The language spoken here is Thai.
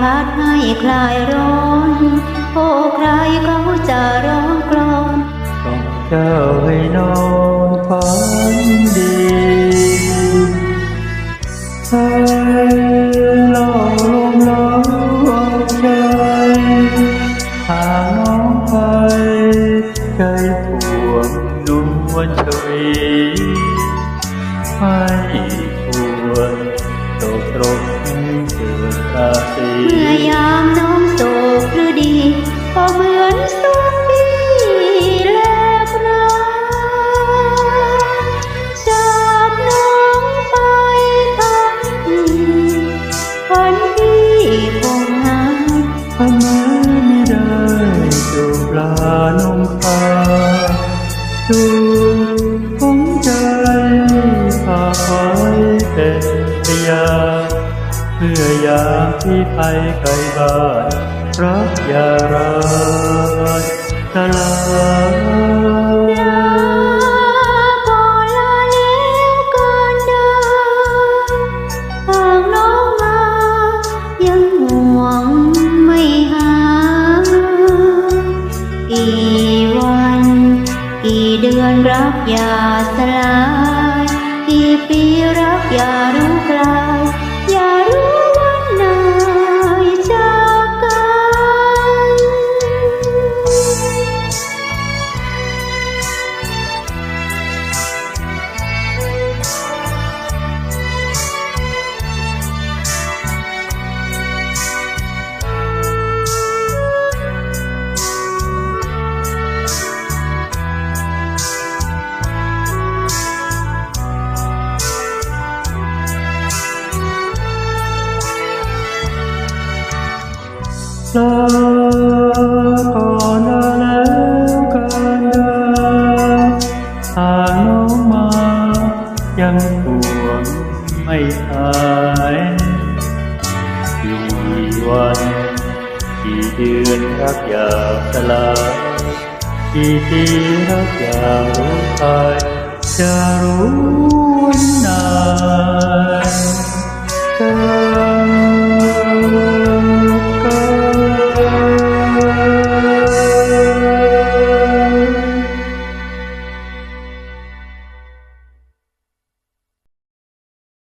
พัดให้คลายร้อน โอ้ใครเขาจะร้องกลอนต้องเจ้าให้นอนฝันดีให้ล่าลมเล่าเอาใจหาน้องไปใจปวงนวลชวีไม่ควรตกตรม เกิดราศีเมื่อยามน้องโศกหรือดี ก็เหมือนสองปีแลกรักจากน้องไปทันทีวันที่คงหาทำไมไม่ได้จูบลานมพาจูบของใจฝาไว้เป็นพยาน เพื่อยามที่ไปไกลบ้านรักยาร้ายสลายพอแล้วกันนะทางโน้นมายังหวังไม่หายกี่วันกี่เดือนรักอย่าสลาย กี่ปีรักอย่ารู้กลาย ลาก่อนาแล้วกันเดินหาน้องมา ยังห่วงไม่หายกี่วันกี่เดือนรักอย่าสลายกี่ปีรักอย่ารู้ไปจะรู้